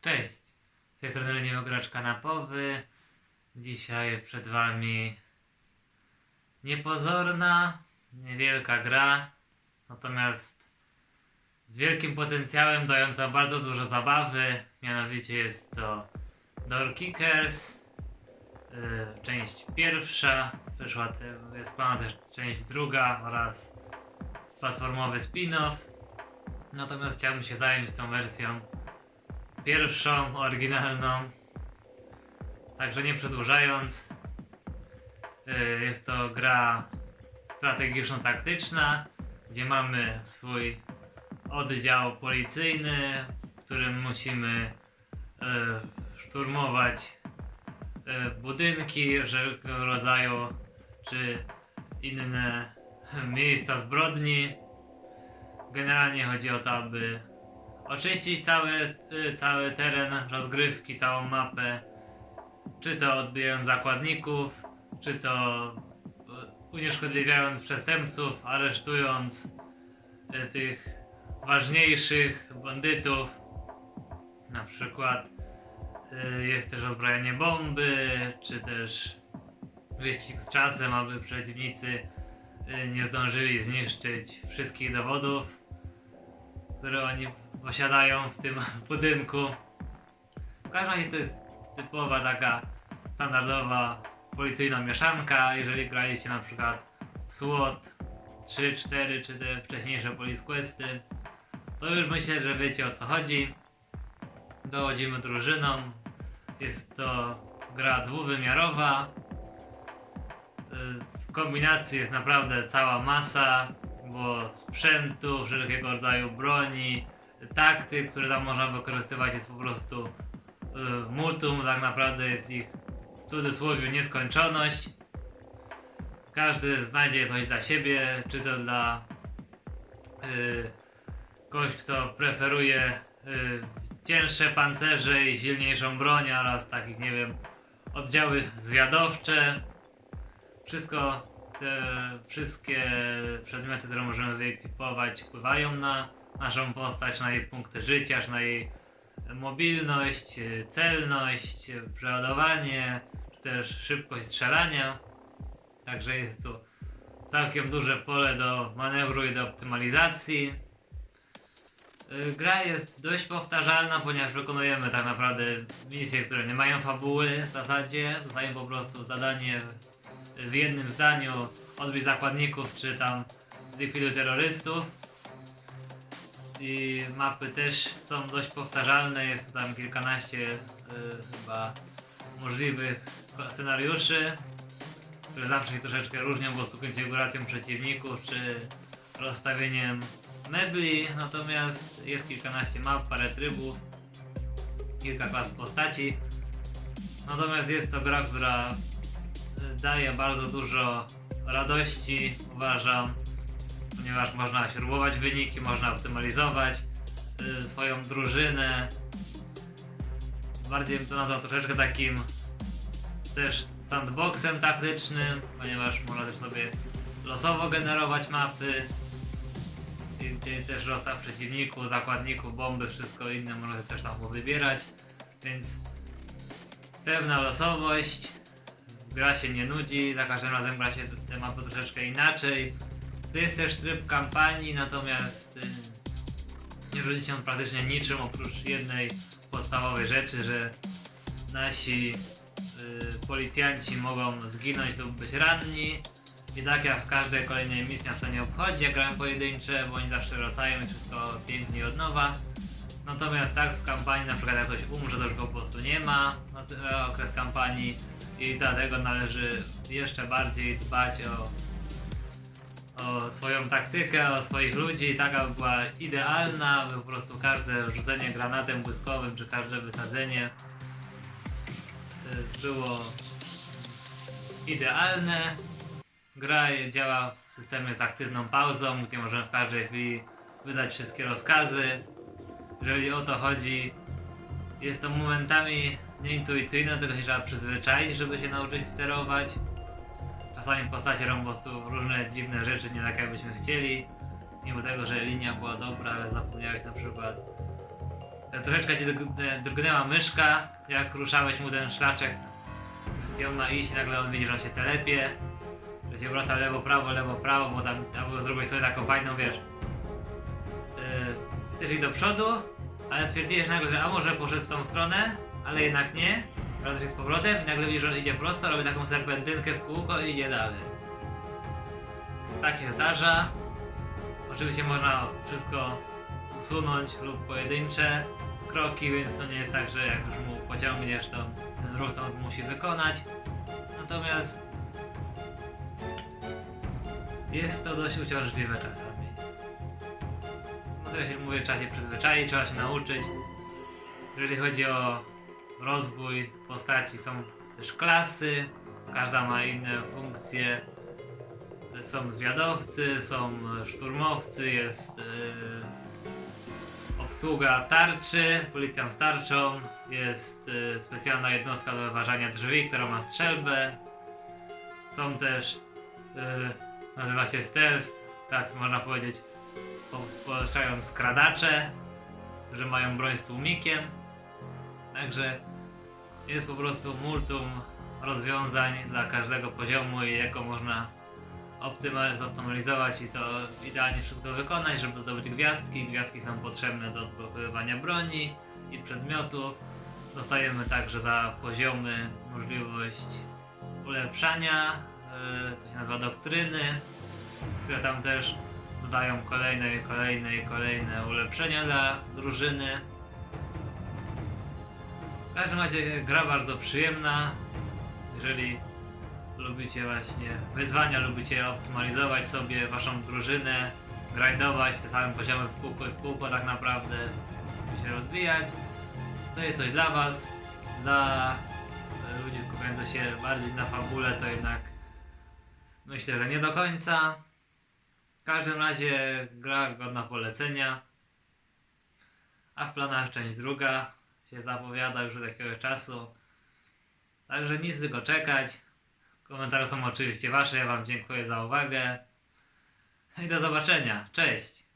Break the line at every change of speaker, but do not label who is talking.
Cześć, z tej strony Leniowy Gracz Kanapowy. Dzisiaj przed Wami niepozorna, niewielka gra, natomiast z wielkim potencjałem, dająca bardzo dużo zabawy. Mianowicie jest to Door Kickers, yy, część pierwsza, wyszła te, jest plana też część druga oraz platformowy spin-off. Natomiast chciałbym się zająć tą wersją pierwszą, oryginalną. Także nie przedłużając, yy, jest to gra strategiczno-taktyczna, gdzie mamy swój oddział policyjny, w którym musimy yy, szturmować yy, budynki wszelkiego rodzaju czy inne miejsca zbrodni. Generalnie chodzi o to, aby oczyścić cały, y, cały teren rozgrywki, całą mapę, czy to odbijając zakładników, czy to y, unieszkodliwiając przestępców, aresztując y, tych ważniejszych bandytów. Na przykład jest też rozbrajanie bomby, czy też wyścig z czasem, aby przeciwnicy nie zdążyli zniszczyć wszystkich dowodów które oni posiadają w tym budynku. W każdym razie to jest typowa taka standardowa policyjna mieszanka. Jeżeli graliście na przykład w SWAT 3, 4 czy te wcześniejsze Police Questy, to już myślę, że wiecie o co chodzi. Dochodzimy drużyną. Jest to gra dwuwymiarowa. Y, W kombinacji jest naprawdę cała masa bo sprzętu, wszelkiego rodzaju broni, taktyk, które tam można wykorzystywać jest po prostu y, multum, tak naprawdę jest ich w cudzysłowie nieskończoność. Każdy znajdzie coś dla siebie, czy to dla y, kogoś, kto preferuje y, cięższe pancerze i silniejszą broń oraz takich, nie wiem, oddziały zwiadowcze. Wszystko te wszystkie przedmioty, które możemy wyekwipować, wpływają na naszą postać, na jej punkty życia, na jej mobilność, celność, przeładowanie, czy też szybkość strzelania. Także jest tu całkiem duże pole do manewru i do optymalizacji. Y, Gra jest dość powtarzalna, ponieważ wykonujemy tak naprawdę misje, które nie mają fabuły w zasadzie. Dostajemy po prostu zadanie w jednym zdaniu odbić zakładników, czy tam zlikwiduj terrorystów. I mapy też są dość powtarzalne, jest tam kilkanaście y, chyba możliwych scenariuszy, które zawsze się troszeczkę różnią po prostu konfiguracją przeciwników, czy rozstawieniem mebli, natomiast jest kilkanaście map, parę trybów, kilka klas postaci. Natomiast jest to gra, która daje bardzo dużo radości, uważam, ponieważ można śrubować wyniki, można optymalizować y, swoją drużynę. Bardziej bym to nazwał troszeczkę takim też sandboxem taktycznym, ponieważ można też sobie losowo generować mapy. I, też rozstaw przeciwników, zakładników, bomby, wszystko inne można też tam wybierać. Więc pewna losowość, gra się nie nudzi, za każdym razem gra się te mapy troszeczkę inaczej. Jest też tryb kampanii, natomiast y, nie różni się on praktycznie niczym oprócz jednej podstawowej rzeczy, że nasi y, policjanci mogą zginąć lub być ranni. I tak jak w każdej kolejnej misji nas to nie obchodzi, jak grałem pojedyncze, bo oni zawsze wracają i wszystko pięknie od nowa. Natomiast tak w kampanii, na przykład jak ktoś umrze, to już go po prostu nie ma na cały okres kampanii i dlatego należy jeszcze bardziej dbać o, o swoją taktykę, o swoich ludzi, tak aby była idealna, aby po prostu każde rzucenie granatem błyskowym, czy każde wysadzenie y, było idealne. Gra działa w systemie z aktywną pauzą, gdzie możemy w każdej chwili wydać wszystkie rozkazy. Jeżeli o to chodzi, jest to momentami nieintuicyjne, do tego się trzeba przyzwyczaić, żeby się nauczyć sterować. Czasami postacie robią po prostu różne dziwne rzeczy, nie tak jakbyśmy chcieli. Mimo tego, że linia była dobra, ale zapomniałeś na przykład troszeczkę ci e, drgnęła myszka, jak ruszałeś mu ten szlaczek, gdzie on ma iść, nagle on widzi, że on się telepie, że się wraca lewo, prawo, lewo, prawo, bo tam albo zrobić sobie taką fajną, wiesz, yy, chcesz iść do przodu, ale stwierdziłeś nagle, że a może poszedł w tą stronę, ale jednak nie, wracasz się z powrotem i nagle widzisz, że on idzie prosto, robi taką serpentynkę w kółko i idzie dalej. Więc tak się zdarza. Oczywiście można wszystko usunąć lub pojedyncze kroki, więc to nie jest tak, że jak już mu pociągniesz, to ten ruch to on musi wykonać. Natomiast jest to dość uciążliwe czasami. No to ja się mówię, trzeba się przyzwyczaić, trzeba się nauczyć. Jeżeli chodzi o rozwój postaci, są też klasy, każda ma inne funkcje. Są zwiadowcy, są szturmowcy, jest yy, obsługa tarczy, policjant z tarczą, jest yy, specjalna jednostka do wyważania drzwi, która ma strzelbę. Są też, yy, nazywa się stealth, tacy można powiedzieć, poszczając skradacze, którzy mają broń z tłumikiem. Także jest po prostu multum rozwiązań dla każdego poziomu i jako można optyma- zoptymalizować i to idealnie wszystko wykonać, żeby zdobyć gwiazdki. Gwiazdki są potrzebne do odblokowywania broni i przedmiotów. Dostajemy także za poziomy możliwość ulepszania, yy, to się nazywa doktryny, które tam też dodają kolejne i kolejne i kolejne ulepszenia dla drużyny. W każdym razie gra bardzo przyjemna. Jeżeli lubicie właśnie wyzwania, lubicie optymalizować sobie waszą drużynę, grindować te same poziomy w kółko w kółko tak naprawdę, żeby się rozwijać, to jest coś dla was. Dla e, ludzi skupiających się bardziej na fabule, to jednak myślę, że nie do końca. W każdym razie gra godna polecenia. A w planach część druga się zapowiada już od jakiegoś czasu. Także nic tylko czekać. Komentarze są oczywiście wasze. Ja wam dziękuję za uwagę. I do zobaczenia. Cześć!